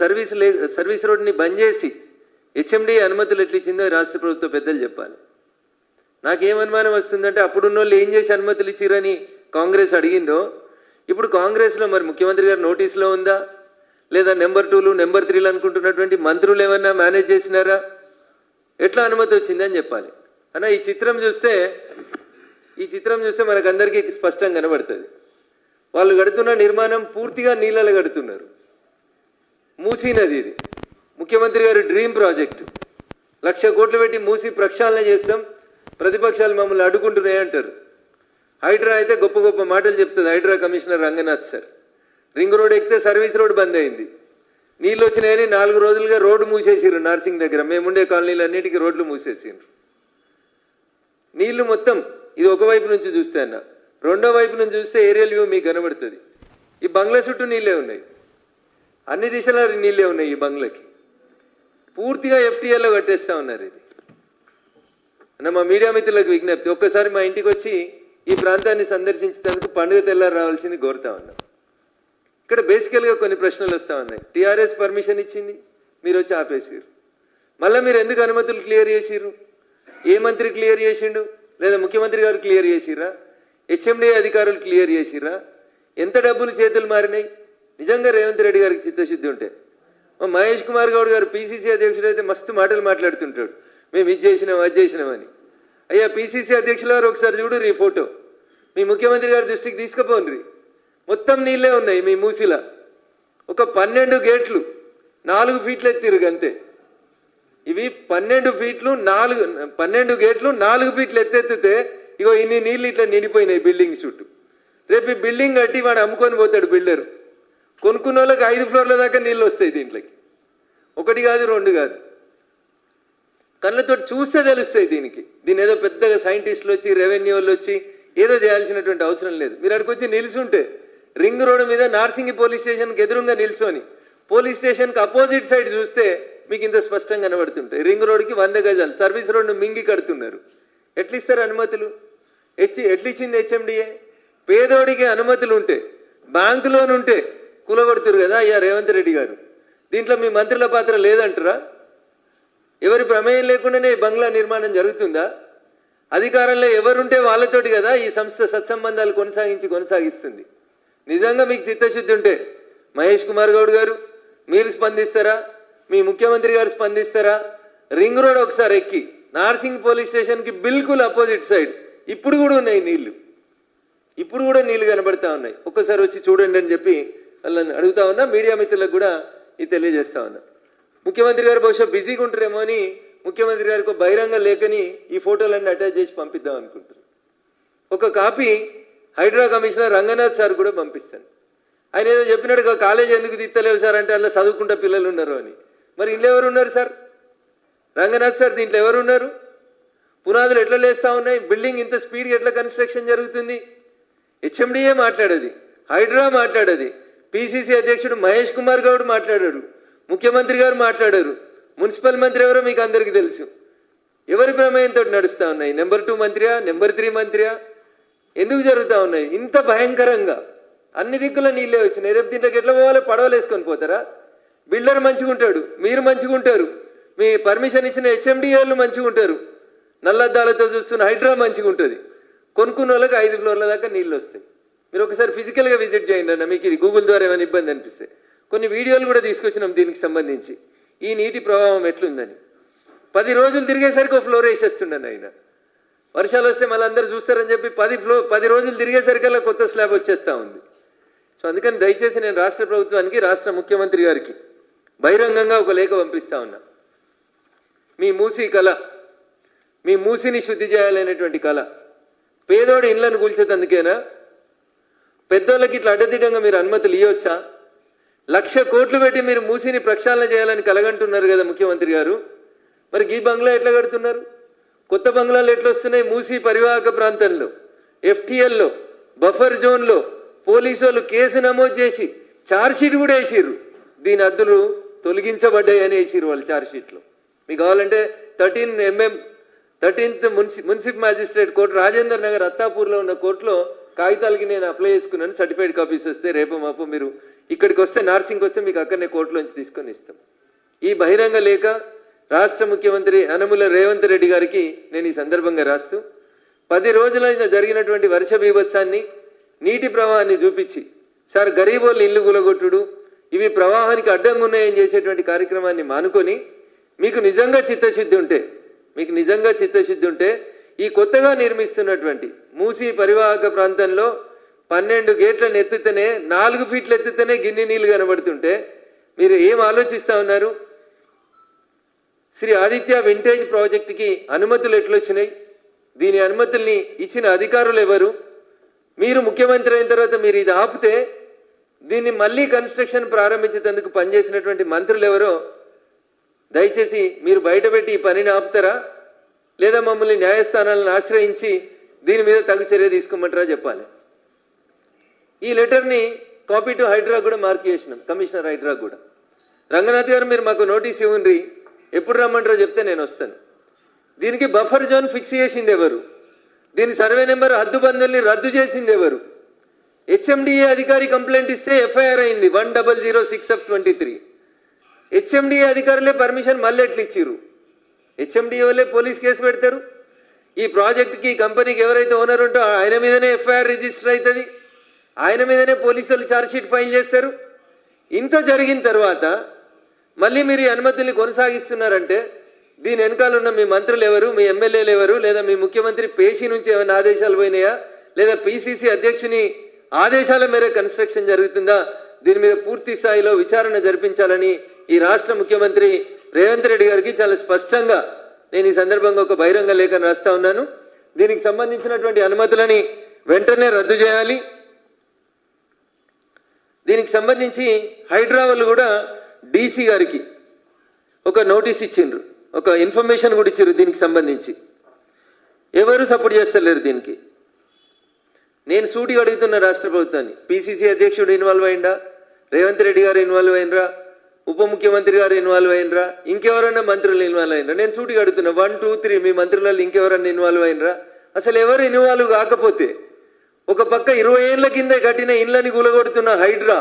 Service లే service రోడ్ని బంద్ చేసి HMD అనుమతులు ఎట్లా ఇచ్చిందో రాష్ట్ర ప్రభుత్వ పెద్దలు చెప్పాలి. నాకేం అనుమానం వస్తుందంటే అప్పుడున్న వాళ్ళు ఏం చేసి అనుమతులు ఇచ్చిరని కాంగ్రెస్ అడిగిందో ఇప్పుడు కాంగ్రెస్లో మరి ముఖ్యమంత్రి గారు నోటీసులో ఉందా? లేదా నెంబర్ టూలు నెంబర్ త్రీలు అనుకుంటున్నటువంటి మంత్రులు ఏమన్నా మేనేజ్ చేసినారా? ఎట్లా అనుమతి వచ్చిందని చెప్పాలి. అన్న ఈ చిత్రం చూస్తే ఈ చిత్రం చూస్తే మనకందరికీ స్పష్టంగా కనబడుతుంది. వాళ్ళు కడుతున్న నిర్మాణం పూర్తిగా నీళ్ళలో కడుతున్నారు. మూసీ నది ఇది. ముఖ్యమంత్రి గారి డ్రీమ్ ప్రాజెక్టు. లక్ష కోట్లు పెట్టి మూసి ప్రక్షాళన చేస్తాం ప్రతిపక్షాలు మమ్మల్ని అడ్డుకుంటున్నాయి అంటారు. హైడ్రా అయితే గొప్ప గొప్ప మాటలు చెప్తుంది Hydraa commissioner Ranganath sir. Ring road ఎక్కితే సర్వీస్ రోడ్ బంద్ అయింది. నీళ్ళు వచ్చినాయని నాలుగు రోజులుగా రోడ్డు మూసేసిర్రు నర్సింగ్ దగ్గర. మేముండే కాలనీలు అన్నిటికీ రోడ్లు మూసేసిండ్రు నీళ్ళు మొత్తం ఇది ఒక వైపు నుంచి చూస్తే అన్న. రెండో వైపు నుంచి చూస్తే ఏరియల్ వ్యూ మీకు కనబడుతుంది. ఈ బంగ్లా చుట్టూ నీళ్ళే ఉన్నాయి. అన్ని దిశల నీళ్ళే ఉన్నాయి ఈ బంగ్లాకి. పూర్తిగా ఎఫ్టీఎల్లో కట్టేస్తా ఉన్నారు ఇది. అన్న మా మీడియా మిత్రులకు విజ్ఞప్తి ఒక్కసారి మా ఇంటికి వచ్చి ఈ ప్రాంతాన్ని సందర్శించేందుకు పండుగ తెల్లారు రావాల్సింది కోరుతా ఉన్నాం. ఇక్కడ బేసికల్గా కొన్ని ప్రశ్నలు వస్తా ఉన్నాయి. టీఆర్ఎస్ పర్మిషన్ ఇచ్చింది మీరు వచ్చి ఆపేసారు మళ్ళీ మీరు ఎందుకు అనుమతులు క్లియర్ చేసిర్రు? ఏ మంత్రి క్లియర్ చేసిండు? లేదా ముఖ్యమంత్రి గారు క్లియర్ చేసిర్రా? హెచ్ఎండి అధికారులు క్లియర్ చేసిర్రా? ఎంత డబ్బులు చేతులు మారినాయి? నిజంగా రేవంత్ రెడ్డి గారికి చిత్తశుద్ధి ఉంటే. మహేష్ కుమార్ గౌడ్ గారు పీసీసీ అధ్యక్షుడు అయితే మస్తు మాటలు మాట్లాడుతుంటాడు. మేము ఇది చేసినాం అది చేసినామని. అయ్యా పీసీసీ అధ్యక్షుల వారు ఒకసారి చూడు రీ ఫోటో. మీ ముఖ్యమంత్రి గారి దృష్టికి తీసుకుపోండి. మొత్తం నీళ్ళే ఉన్నాయి మీ మూసిలా. ఒక పన్నెండు గేట్లు నాలుగు ఫీట్లు ఎత్తిరు అంతే ఇవి పన్నెండు ఫీట్లు నాలుగు పన్నెండు గేట్లు నాలుగు ఫీట్లు ఎత్తెత్తితే ఇగో ఇన్ని నీళ్ళు ఇట్లా నిండిపోయినాయి బిల్డింగ్ చుట్టూ. రేపు ఈ బిల్డింగ్ కట్టి వాడు అమ్ముకొని పోతాడు బిల్డరు. కొనుక్కున్న వాళ్ళకి ఐదు ఫ్లోర్ల దాకా నీళ్ళు వస్తాయి దీంట్లోకి. ఒకటి కాదు రెండు కాదు. కళ్ళతో చూస్తే తెలుస్తాయి దీనికి. దీని ఏదో పెద్దగా సైంటిస్టులు వచ్చి రెవెన్యూ వాళ్ళు వచ్చి ఏదో చేయాల్సినటువంటి అవసరం లేదు. మీరు అక్కడికి వచ్చి నిలుచుంటే రింగ్ రోడ్ మీద నార్సింగి పోలీస్ స్టేషన్కి ఎదురుగా నిల్చొని పోలీస్ స్టేషన్కి అపోజిట్ సైడ్ చూస్తే మీకు ఇంత స్పష్టంగా కనబడుతుంటాయి. రింగ్ రోడ్కి వంద గజాలు సర్వీస్ రోడ్ను మింగి కడుతున్నారు. ఎట్లిస్తారు అనుమతులు? హెచ్ ఎట్లిచ్చింది హెచ్ఎండిఏ? పేదోడికి అనుమతులు ఉంటే బ్యాంకు లోన్ ఉంటే కూలగొడుతురు కదా అయ్యా రేవంత్ రెడ్డి గారు. దీంట్లో మీ మంత్రుల పాత్ర లేదంటారా? ఎవరి ప్రమేయం లేకుండానే ఈ బంగ్లా నిర్మాణం జరుగుతుందా? అధికారంలో ఎవరుంటే వాళ్ళతోటి కదా ఈ సంస్థ సత్సంబంధాలు కొనసాగించి కొనసాగిస్తుంది. నిజంగా మీకు చిత్తశుద్ధి ఉంటే మహేష్ కుమార్ గౌడ్ గారు మీరు స్పందిస్తారా? మీ ముఖ్యమంత్రి గారు స్పందిస్తారా? రింగ్ రోడ్ ఒకసారి ఎక్కి నార్సింగ్ పోలీస్ స్టేషన్కి బిల్కుల్ అపోజిట్ సైడ్. ఇప్పుడు కూడా ఉన్నాయి నీళ్ళు. ఇప్పుడు కూడా నీళ్ళు కనబడతా ఉన్నాయి. ఒక్కసారి వచ్చి చూడండి అని చెప్పి వాళ్ళని అడుగుతా ఉన్నా మీడియా మిత్రులకు కూడా ఇది తెలియజేస్తా ఉన్నా. ముఖ్యమంత్రి గారు బహుశా బిజీగా ఉంటారేమో అని ముఖ్యమంత్రి గారికి బహిరంగ లేఖని ఈ ఫోటోలన్నీ అటాచ్ చేసి పంపిద్దాం అనుకుంటారు ఒక copy Hydraa commissioner Ranganath sir కూడా పంపిస్తాను. ఆయన ఏదో చెప్పినట్టుగా కాలేజ్ ఎందుకు తీస్తలేవు సార్? అంటే అందులో చదువుకుంటా పిల్లలు ఉన్నారు అని. మరి ఇంట్లో ఎవరు ఉన్నారు సార్? రంగనాథ్ సార్ దీంట్లో ఎవరు ఉన్నారు? పునాదులు ఎట్లా లేస్తా ఉన్నాయి? బిల్డింగ్ ఇంత స్పీడ్గా ఎట్లా కన్స్ట్రక్షన్ జరుగుతుంది? హెచ్ఎండిఏ మాట్లాడేది హైడ్రా మాట్లాడేది పిసిసి అధ్యక్షుడు మహేష్ కుమార్ గౌడ్ మాట్లాడారు. ముఖ్యమంత్రి గారు మాట్లాడారు. మున్సిపల్ మంత్రి ఎవరో మీకు అందరికీ తెలుసు. ఎవరి ప్రమేయంతో నడుస్తూ ఉన్నాయి? నెంబర్ టూ మంత్రియా? నెంబర్ త్రీ మంత్రియా? ఎందుకు జరుగుతూ ఉన్నాయి? ఇంత భయంకరంగా. అన్ని దిక్కుల నీళ్ళే వచ్చినాయి. రేపు దీంట్లోకి ఎట్లా పోవాలో? పడవలు వేసుకొని పోతారా? బిల్డర్ మంచిగా ఉంటాడు. మీరు మంచిగా ఉంటారు. మీ పర్మిషన్ ఇచ్చిన హెచ్ఎండిఏలు మంచిగా ఉంటారు. నల్లద్దాలతో చూస్తున్న హైడ్రా మంచిగా ఉంటుంది. కొనుక్కున్న వాళ్ళకి ఐదు ఫ్లోర్ల దాకా నీళ్ళు వస్తాయి. మీరు ఒకసారి ఫిజికల్గా విజిట్ చేయండి అన్న మీకు ఇది గూగుల్ ద్వారా ఏమైనా ఇబ్బంది అనిపిస్తే. కొన్ని వీడియోలు కూడా తీసుకొచ్చినాం దీనికి సంబంధించి. ఈ నీటి ప్రభావం ఎట్లుందని. పది రోజులు తిరిగేసరికి ఒక ఫ్లోర్ వేసేస్తుండను ఆయన. వర్షాలు వస్తే మళ్ళీ అందరూ చూస్తారని చెప్పి పది ఫ్లో పది రోజులు తిరిగేసరికల్లా కొత్త స్లాబ్ వచ్చేస్తూ ఉంది. సో అందుకని దయచేసి నేను రాష్ట్ర ప్రభుత్వానికి రాష్ట్ర ముఖ్యమంత్రి గారికి బహిరంగంగా ఒక లేఖ పంపిస్తా ఉన్నా. మీ మూసి కళ మీ మూసిని శుద్ధి చేయాలనేటువంటి కళ. పేదోడి ఇండ్లను కూల్చేతందుకేనా పెద్దోళ్ళకి ఇట్లా అడ్డదిడ్డంగా మీరు అనుమతులు ఇవ్వచ్చా లక్ష కోట్లు పెట్టి మీరు మూసిని ప్రక్షాళన చేయాలని కలగంటున్నారు కదా ముఖ్యమంత్రి గారు. మరి ఈ బంగ్లా ఎట్లా కడుతున్నారు? కొత్త బంగ్లాలు ఎట్లా వస్తున్నాయి మూసి పరివాహక ప్రాంతంలో? ఎఫ్టీఎల్లో బఫర్ జోన్లో పోలీసు వాళ్ళు కేసు నమోదు చేసి ఛార్జ్షీట్ కూడా వేసిర్రు. దీని అద్దులు తొలగించబడ్డాయి అని వేసిర్రు వాళ్ళు ఛార్జ్షీట్లో మీకు కావాలంటే thirteen MM thirteenth మున్సి municipal magistrate court Rajender Nagar అత్తాపూర్లో ఉన్న కోర్టులో కాగితాలకి నేను అప్లై చేసుకున్నాను సర్టిఫైడ్ కాపీస్ వస్తే రేపు మాపు మీరు ఇక్కడికి వస్తే నర్సింగ్ వస్తే మీకు అక్కడనే కోర్టులోంచి తీసుకొని ఇస్తాం. ఈ బహిరంగ లేఖ రాష్ట్ర ముఖ్యమంత్రి అనముల రేవంత్ రెడ్డి గారికి నేను ఈ సందర్భంగా రాస్తూ పది రోజులైన జరిగినటువంటి వర్ష బీభత్సాన్ని నీటి ప్రవాహాన్ని చూపించి సార్ గరీబోళ్ళు ఇల్లు గులగొట్టుడు ఇవి ప్రవాహానికి అడ్డంగా ఉన్నాయని చేసేటువంటి కార్యక్రమాన్ని మానుకొని మీకు నిజంగా చిత్తశుద్ధి ఉంటే మీకు నిజంగా చిత్తశుద్ధి ఉంటే ఈ కొత్తగా నిర్మిస్తున్నటువంటి మూసి పరివాహక ప్రాంతంలో పన్నెండు గేట్లను ఎత్తితేనే నాలుగు ఫీట్లు ఎత్తితేనే గిన్నె నీళ్ళు కనబడుతుంటే మీరు ఏం ఆలోచిస్తా ఉన్నారు? శ్రీ ఆదిత్య వింటేజ్ ప్రాజెక్టుకి అనుమతులు ఎట్లొచ్చినాయి? దీని అనుమతుల్ని ఇచ్చిన అధికారులు ఎవరు? మీరు ముఖ్యమంత్రి అయిన తర్వాత మీరు ఇది ఆపితే దీన్ని మళ్ళీ కన్స్ట్రక్షన్ ప్రారంభించేందుకు పనిచేసినటువంటి మంత్రులు ఎవరో దయచేసి మీరు బయటపెట్టి ఈ పనిని ఆపుతారా? లేదా మమ్మల్ని న్యాయస్థానాలను ఆశ్రయించి దీని మీద తగు చర్య తీసుకోమంటారా చెప్పాలి. ఈ లెటర్ని కాపీ టు హైడ్రా కూడా మార్క్ చేసినాం కమిషనర్ హైడ్రా కూడా. రంగనాథ్ గారు మీరు మాకు నోటీస్ ఇవ్వండి ఎప్పుడు రమ్మంటారో చెప్తే నేను వస్తాను. దీనికి బఫర్ జోన్ ఫిక్స్ చేసింది ఎవరు? దీని సర్వే నెంబర్ హద్దుబందుల్ని రద్దు చేసింది ఎవరు? హెచ్ఎండిఏ అధికారి కంప్లైంట్ ఇస్తే ఎఫ్ఐఆర్ అయింది one double zero six of twenty three HMDA అధికారులే పర్మిషన్ మళ్ళీ ఎట్లా ఇచ్చిర్రు? హెచ్ఎండిఏ వాళ్ళే పోలీస్ కేసు పెడతారు? ఈ ప్రాజెక్ట్కి కంపెనీకి ఎవరైతే ఓనర్ ఉంటో ఆయన మీదనే ఎఫ్ఐఆర్ రిజిస్టర్ అవుతుంది. ఆయన మీదనే పోలీసులు ఛార్జ్షీట్ ఫైల్ చేస్తారు. ఇంత జరిగిన తర్వాత మళ్ళీ మీరు ఈ అనుమతుల్ని కొనసాగిస్తున్నారంటే దీని వెనకాల ఉన్న మీ మంత్రులు ఎవరు మీ ఎమ్మెల్యేలు ఎవరు లేదా మీ ముఖ్యమంత్రి పేషీ నుంచి ఏమైనా ఆదేశాలు పోయినాయా? లేదా పిసిసి అధ్యక్షుని ఆదేశాల మేర కన్స్ట్రక్షన్ జరుగుతుందా? దీని మీద పూర్తి స్థాయిలో విచారణ జరిపించాలని ఈ రాష్ట్ర ముఖ్యమంత్రి రేవంత్ రెడ్డి గారికి చాలా స్పష్టంగా నేను ఈ సందర్భంగా ఒక బహిరంగ లేఖను రాస్తా ఉన్నాను. దీనికి సంబంధించినటువంటి అనుమతులని వెంటనే రద్దు చేయాలి. దీనికి సంబంధించి హైడ్రా కూడా డీసీ గారికి ఒక నోటీస్ ఇచ్చిండ్రు. ఒక ఇన్ఫర్మేషన్ కూడా ఇచ్చారు దీనికి సంబంధించి. ఎవరు సపోర్ట్ చేస్తలేరు దీనికి. నేను సూటిగా అడుగుతున్న రాష్ట్ర ప్రభుత్వాన్ని. పిసిసి అధ్యక్షుడు ఇన్వాల్వ్ అయిందా రేవంత్ రెడ్డి గారు ఇన్వాల్వ్ అయినరా ఉప ముఖ్యమంత్రి గారు ఇన్వాల్వ్ అయినరా? ఇంకెవరన్నా మంత్రులు ఇన్వాల్వ్ అయినరా? నేను సూటిగా అడుగుతున్నా. వన్ టూ త్రీ మీ మంత్రులలో ఇంకెవరన్నా ఇన్వాల్వ్ అయినరా? అసలు ఎవరు ఇన్వాల్వ్ కాకపోతే ఒక పక్క ఇరవై ఏళ్ళ కింద కట్టిన ఇండ్లని గులగొడుతున్న హైడ్రా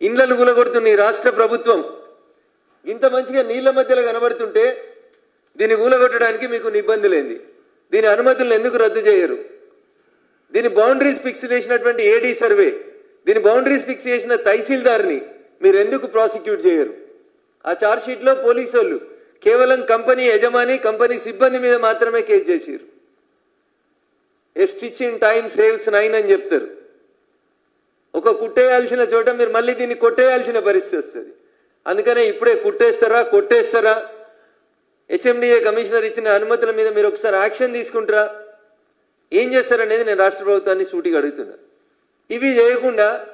ఇండ్లను గులగొడుతున్న ఈ రాష్ట్ర ప్రభుత్వం ఇంత మంచిగా నీళ్ళ మధ్యలో కనబడుతుంటే దీన్ని కూలగొట్టడానికి మీకు నిబ్బందులేంది దీని అనుమతులను ఎందుకు రద్దు చేయరు? దీని బౌండరీస్ ఫిక్స్ చేసినటువంటి ఏడీ సర్వే దీని బౌండరీస్ ఫిక్స్ చేసిన తహసీల్దార్ని మీరు ఎందుకు ప్రాసిక్యూట్ చేయరు? ఆ ఛార్జ్ షీట్లో పోలీసు వాళ్ళు కేవలం కంపెనీ యజమాని కంపెనీ సిబ్బంది మీద మాత్రమే కేసు చేసారు a stitch in time saves nine అని చెప్తారు. ఒక కుట్టేయాల్సిన చోట మీరు మళ్ళీ దీన్ని కొట్టేయాల్సిన పరిస్థితి వస్తుంది. అందుకనే ఇప్పుడే కుట్టేస్తారా కొట్టేస్తారా? హెచ్ఎండిఏ కమిషనర్ ఇచ్చిన అనుమతుల మీద మీరు ఒకసారి యాక్షన్ తీసుకుంటారా? ఏం చేస్తారనేది నేను రాష్ట్ర ప్రభుత్వాన్ని సూటిగా అడుగుతున్నా. ఇవి చేయకుండా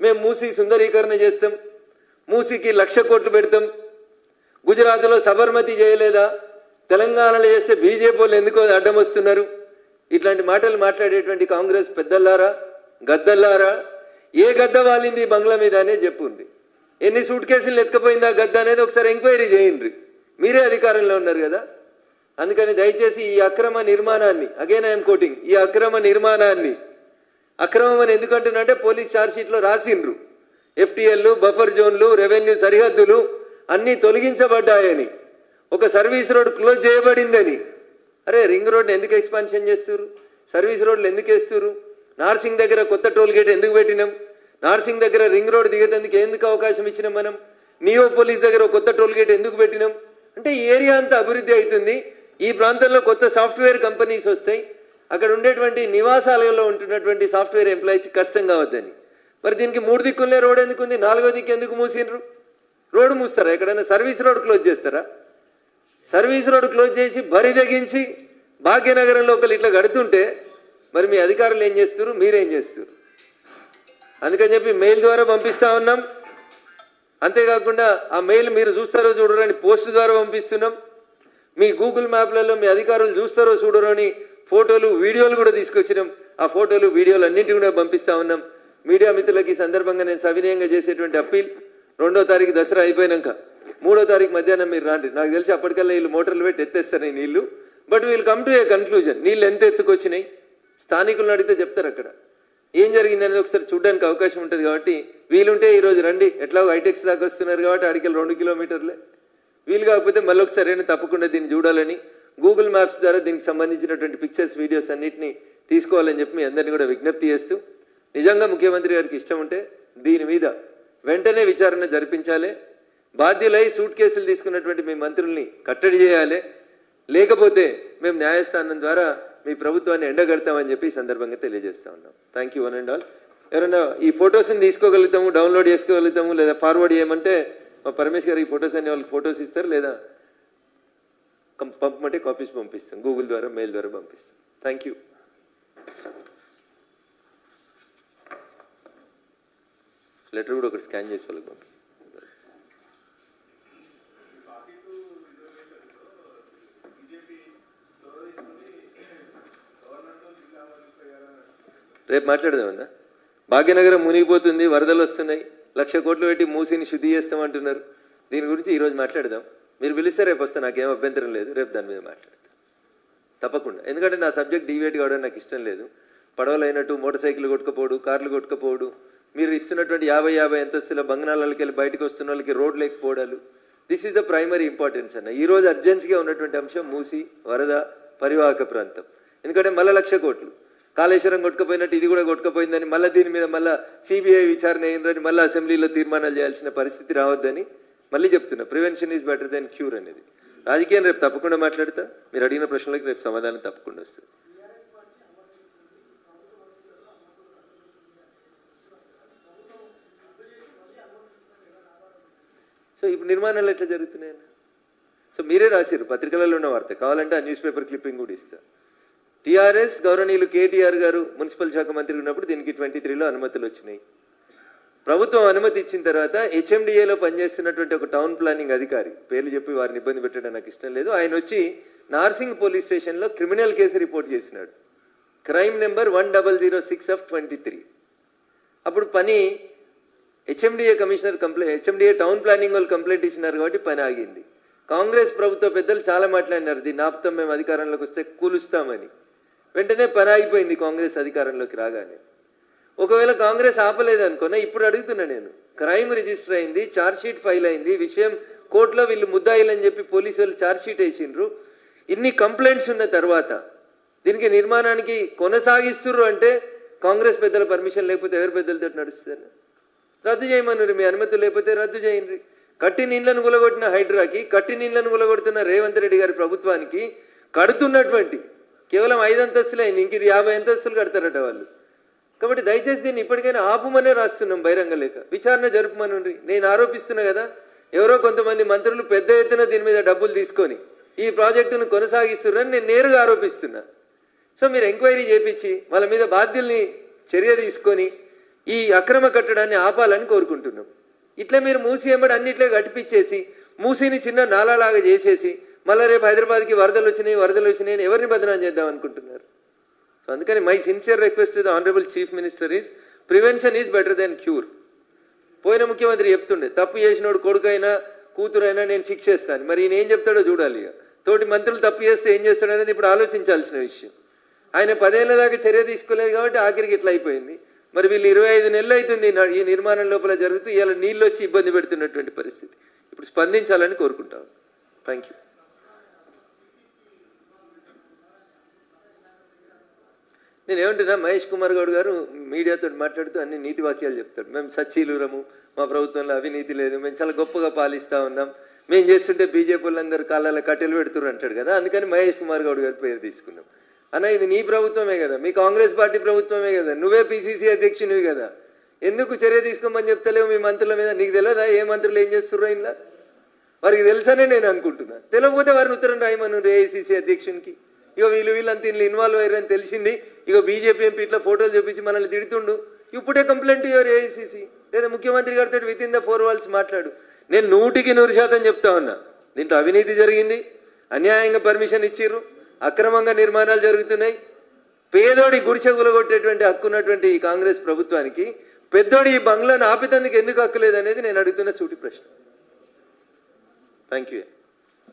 మేము మూసీ సుందరీకరణ చేస్తాం. మూసీకి లక్ష కోట్లు పెడతాం. గుజరాత్లో సబర్మతి చేయలేదా? తెలంగాణలో చేస్తే బీజేపీ వాళ్ళు ఎందుకో అడ్డం వస్తున్నారు? ఇట్లాంటి మాటలు మాట్లాడేటువంటి కాంగ్రెస్ పెద్దల్లారా? గద్దల్లారా? ఏ గద్ద వాలింది బంగ్లా మీద అనేది చెప్పుండ్రి. ఎన్ని సూట్ కేసులు ఎత్తుకపోయిందా గద్ద అనేది ఒకసారి ఎంక్వైరీ చేయండి మీరే అధికారంలో ఉన్నారు కదా? అందుకని దయచేసి ఈ అక్రమ నిర్మాణాన్ని అగైన్ ఐఎమ్ కోటింగ్ ఈ అక్రమ నిర్మాణాన్ని అక్రమం అని ఎందుకంటున్నా అంటే పోలీస్ ఛార్జ్షీట్లో రాసిండ్రు. ఎఫ్టీఎల్లు బఫర్ జోన్లు రెవెన్యూ సరిహద్దులు అన్నీ తొలగించబడ్డాయని. ఒక సర్వీస్ రోడ్ క్లోజ్ చేయబడిందని. అరే రింగ్ రోడ్ని ఎందుకు ఎక్స్పాన్షన్ చేస్తారు సర్వీస్ రోడ్లు ఎందుకు వేస్తారు నార్సింగ్ దగ్గర కొత్త టోల్ గేట్ ఎందుకు పెట్టినాం? నార్సింగ్ దగ్గర రింగ్ రోడ్ దిగేందుకు ఎందుకు అవకాశం ఇచ్చినాం మనం? నియో పోలీస్ దగ్గర కొత్త టోల్ గేట్ ఎందుకు పెట్టినాం? అంటే ఈ ఏరియా అంతా అభివృద్ధి అవుతుంది. ఈ ప్రాంతంలో కొత్త సాఫ్ట్వేర్ కంపెనీస్ వస్తాయి. అక్కడ ఉండేటువంటి నివాసాలలో ఉంటున్నటువంటి సాఫ్ట్వేర్ ఎంప్లాయీస్ కష్టం కావద్దని మరి దీనికి మూడు దిక్కులే రోడ్ ఎందుకు ఉంది నాలుగో దిక్కు ఎందుకు మూసిండ్రు? రోడ్డు మూస్తారా? ఎక్కడైనా సర్వీస్ రోడ్ క్లోజ్ చేస్తారా? సర్వీస్ రోడ్ క్లోజ్ చేసి బరి తెగించి భాగ్యనగరంలో ఒకరు ఇట్లా కడుతుంటే మరి మీ అధికారులు ఏం చేస్తారు మీరేం చేస్తారు అందుకని చెప్పి మెయిల్ ద్వారా పంపిస్తా ఉన్నాం. అంతేకాకుండా ఆ మెయిల్ మీరు చూస్తారో చూడరని అని పోస్ట్ ద్వారా పంపిస్తున్నాం. మీ గూగుల్ మ్యాప్లలో మీ అధికారులు చూస్తారో చూడరో అని ఫోటోలు వీడియోలు కూడా తీసుకొచ్చినాం. ఆ ఫోటోలు వీడియోలు అన్నింటి కూడా పంపిస్తా ఉన్నాం. మీడియా మిత్రులకి ఈ సందర్భంగా నేను సవినయంగా చేసేటువంటి అప్పీల్. రెండో తారీఖు దసరా అయిపోయినాక మూడో తారీఖు మధ్యాహ్నం మీరు రాండి. నాకు తెలిసి అప్పటికల్లా వీళ్ళు మోటార్లు పెట్టి ఎత్తేస్తారు నీళ్ళు. బట్ వీళ్ళు కమ్ టు ఏ కన్క్లూజన్ నీళ్ళు ఎంత ఎత్తుకొచ్చినాయి స్థానికులను అడిగితే చెప్తారు అక్కడ. ఏం జరిగింది అనేది ఒకసారి చూడడానికి అవకాశం ఉంటుంది కాబట్టి వీలుంటే ఈరోజు రండి. ఎట్లాగో హైటెక్స్ దాకా వస్తున్నారు కాబట్టి అడిగి రెండు కిలోమీటర్లే. వీలు కాకపోతే మళ్ళీ ఒకసారి అయినా తప్పకుండా దీన్ని చూడాలని. గూగుల్ మ్యాప్స్ ద్వారా దీనికి సంబంధించినటువంటి పిక్చర్స్ వీడియోస్ అన్నిటిని తీసుకోవాలని చెప్పి మీ అందరినీ కూడా విజ్ఞప్తి చేస్తూ నిజంగా ముఖ్యమంత్రి గారికి ఇష్టం ఉంటే దీని మీద వెంటనే విచారణ జరిపించాలి. బాధ్యులై సూట్ కేసులు తీసుకున్నటువంటి మీ మంత్రుల్ని కట్టడి చేయాలి. లేకపోతే మేము న్యాయస్థానం ద్వారా మీ ప్రభుత్వాన్ని ఎండగడతామని చెప్పి సందర్భంగా తెలియజేస్తా ఉన్నాం. Thank you one and all ఎవరైనా ఈ ఫొటోస్ని తీసుకోగలుగుతాము డౌన్లోడ్ చేసుకోగలుగుతాము లేదా ఫార్వర్డ్ చేయమంటే మా పరమేష్ గారు ఈ ఫొటోస్ అన్ని వాళ్ళకి ఫొటోస్ ఇస్తారు లేదా పంపమంటే కాపీస్ పంపిస్తాం. గూగుల్ ద్వారా మెయిల్ ద్వారా పంపిస్తాం. Thank you. లెటర్ కూడా ఒకటి స్కాన్ చేసి వాళ్ళకి పంపి. రేపు మాట్లాడదామన్నా భాగ్యనగరం మునిగిపోతుంది వరదలు వస్తున్నాయి. లక్ష కోట్లు పెట్టి మూసిని శుద్ధి చేస్తామంటున్నారు. దీని గురించి ఈరోజు మాట్లాడదాం. మీరు పిలిస్తే రేపు వస్తే నాకేం అభ్యంతరం లేదు. రేపు దాని మీద మాట్లాడతాను తప్పకుండా. ఎందుకంటే నా సబ్జెక్ట్ డివేట్ కావడం నాకు ఇష్టం లేదు. పడవలు అయినట్టు మోటార్ సైకిల్ కొట్టుకపోడు కార్లు కొట్టుకపోడు. మీరు ఇస్తున్నటువంటి యాభై యాభై అంతస్తుల బంగనాలకి వెళ్ళి బయటకు వస్తున్న వాళ్ళకి road లేకపోవడాలు. This is the primary importance అన్న. ఈ రోజు అర్జెన్సీగా ఉన్నటువంటి అంశం మూసి వరద పరివాహక ప్రాంతం. ఎందుకంటే మళ్ళీ లక్ష కోట్లు. కాళేశ్వరం కొట్టుకపోయినట్టు ఇది కూడా కొట్టుకపోయిందని మళ్ళీ దీని మీద మళ్ళీ సిబిఐ విచారణ అయిందని మళ్ళీ అసెంబ్లీలో తీర్మానాలు చేయాల్సిన పరిస్థితి రావద్దని మళ్ళీ చెప్తున్నా prevention is better than cure అనేది. రాజకీయం రేపు తప్పకుండా మాట్లాడతా. మీరు అడిగిన ప్రశ్నలకు రేపు సమాధానం తప్పకుండా వస్తుంది. సో ఇప్పుడు నిర్మాణాలు ఎట్లా జరుగుతున్నాయన్న సో మీరే రాశారు పత్రికలలో ఉన్న వార్త. కావాలంటే ఆ న్యూస్ పేపర్ క్లిప్పింగ్ కూడా ఇస్తా. టీఆర్ఎస్ గౌరవనీయులు కేటీఆర్ గారు మున్సిపల్ శాఖ మంత్రి ఉన్నప్పుడు దీనికి ట్వంటీ త్రీలో అనుమతులు వచ్చినాయి. ప్రభుత్వం అనుమతి ఇచ్చిన తర్వాత హెచ్ఎండిఏలో పనిచేస్తున్నటువంటి ఒక టౌన్ ప్లానింగ్ అధికారి పేర్లు చెప్పి వారిని ఇబ్బంది పెట్టడం నాకు ఇష్టం లేదు. ఆయన వచ్చి నార్సింగ్ పోలీస్ స్టేషన్లో క్రిమినల్ కేసు రిపోర్ట్ చేసినాడు. Crime number one double zero six of twenty three. అప్పుడు పని HMDA commissioner complaint HMDA town planning వాళ్ళు కంప్లైంట్ ఇచ్చినారు కాబట్టి పని ఆగింది. కాంగ్రెస్ ప్రభుత్వ పెద్దలు చాలా మాట్లాడినారు దీన్ని ఆపుతాం మేము అధికారంలోకి వస్తే కూలుస్తామని. వెంటనే పని ఆగిపోయింది కాంగ్రెస్ అధికారంలోకి రాగానే. ఒకవేళ కాంగ్రెస్ ఆపలేదు అనుకున్నా ఇప్పుడు అడుగుతున్నా నేను. క్రైమ్ రిజిస్టర్ అయింది షీట్ ఫైల్ అయింది విషయం కోర్టులో వీళ్ళు ముద్దాయిలని చెప్పి పోలీసు వాళ్ళు షీట్ వేసిండ్రు. ఇన్ని కంప్లైంట్స్ ఉన్న తర్వాత దీనికి నిర్మాణానికి కొనసాగిస్తుర్రు అంటే కాంగ్రెస్ పెద్దల పర్మిషన్ లేకపోతే ఎవరి పెద్దలతో నడుస్తారు? రద్దు చేయమన్నారు మీ అనుమతి లేకపోతే రద్దు చేయండి. కట్టి నీళ్ళను గులగొట్టిన హైడ్రాకి కట్టి నీళ్ళను గులగొడుతున్న రేవంత్ రెడ్డి గారి ప్రభుత్వానికి కడుతున్నటువంటి కేవలం ఐదు అంతస్తులు అయింది. ఇంక ఇది యాభై అంతస్తులు కడతారట వాళ్ళు. కాబట్టి దయచేసి దీన్ని ఇప్పటికైనా ఆపుమనే రాస్తున్నాం బహిరంగ లేక విచారణ జరుపుమనుండ్రి నేను ఆరోపిస్తున్నా కదా ఎవరో కొంతమంది మంత్రులు పెద్ద ఎత్తున దీని మీద డబ్బులు తీసుకొని ఈ ప్రాజెక్టును కొనసాగిస్తున్నారని నేను నేరుగా ఆరోపిస్తున్నా. సో మీరు ఎంక్వైరీ చేపించి వాళ్ళ మీద బాధ్యుల్ని చర్య తీసుకొని ఈ అక్రమ కట్టడాన్ని ఆపాలని కోరుకుంటున్నాం. ఇట్లా మీరు మూసి ఎంబడి అన్నిట్లే గడిపించేసి మూసిని చిన్న నాలాలాగా చేసేసి మళ్ళీ రేపు హైదరాబాద్కి వరదలు వచ్చినాయి వరదలు వచ్చినాయి అని ఎవరిని బదనాం చేద్దాం అనుకుంటున్నారు? సో అందుకని my sincere request the honourable chief minister is prevention is better than cure పోయిన ముఖ్యమంత్రి చెప్తుండే తప్పు చేసినోడు కొడుకైనా కూతురైనా నేను శిక్షేస్తాను. మరి ఈయన ఏం చెప్తాడో చూడాలి ఇక. తోటి మంత్రులు తప్పు చేస్తే ఏం చేస్తాడు అనేది ఇప్పుడు ఆలోచించాల్సిన విషయం. ఆయన పదేళ్ళ దాకా చర్య తీసుకోలేదు కాబట్టి ఆఖరికి ఇట్లా అయిపోయింది. మరి వీళ్ళు ఇరవై ఐదు నెలలు అవుతుంది ఈ నిర్మాణం లోపల జరుగుతూ ఇలా నీళ్ళు వచ్చి ఇబ్బంది పెడుతున్నటువంటి పరిస్థితి. ఇప్పుడు స్పందించాలని కోరుకుంటాం థ్యాంక్ యూ నేను ఏమంటున్నా మహేష్ కుమార్ గౌడ్ గారు మీడియాతో మాట్లాడుతూ అన్ని నీతి వాక్యాలు చెప్తాడు మేము సచ్చీలురము మా ప్రభుత్వంలో అవినీతి లేదు మేము చాలా గొప్పగా పాలిస్తూ ఉన్నాం. మేము చేస్తుంటే బీజేపీ వాళ్ళందరూ కాళ్ళ కట్టెలు పెడుతున్నారు అంటాడు కదా అందుకని మహేష్ కుమార్ గౌడ్ గారి పేరు తీసుకున్నాం. అన్న ఇది నీ ప్రభుత్వమే కదా మీ కాంగ్రెస్ పార్టీ ప్రభుత్వమే కదా నువ్వే పిసిసి అధ్యక్షునివి కదా. ఎందుకు చర్య తీసుకోమని చెప్తలేవు మీ మంత్రుల మీద? నీకు తెలియదా ఏ మంత్రులు ఏం చేస్తుర్రో ఇలా వారికి తెలుసనే నేను అనుకుంటున్నా. తెలియకపోతే వారిని ఉత్తరం రాయమను ఏఐసిసి అధ్యక్షునికి. ఇక వీళ్ళు వీళ్ళంతా ఇందులో ఇన్వాల్వ్ అయ్యారని తెలిసింది. ఇక బీజేపీ ఎంపీ ఇట్లా ఫోటోలు చూపించి మనల్ని తిడుతుండు. ఇప్పుడే కంప్లైంట్ ఇవ్వరు ఏఐసిసి లేదా ముఖ్యమంత్రి గారితో with in the four walls మాట్లాడు. నేను నూటికి నూరు శాతం చెప్తా ఉన్నా. దీంట్లో అవినీతి జరిగింది. అన్యాయంగా పర్మిషన్ ఇచ్చిర్రు. అక్రమంగా నిర్మాణాలు జరుగుతున్నాయి. పేదోడి గుడిసె గులగొట్టేటువంటి హక్కు ఉన్నటువంటి ఈ కాంగ్రెస్ ప్రభుత్వానికి పెద్దోడి ఈ బంగ్లాను ఆపితందుకు ఎందుకు హక్కు లేదనేది నేను అడుగుతున్న సూటి ప్రశ్న. Thank you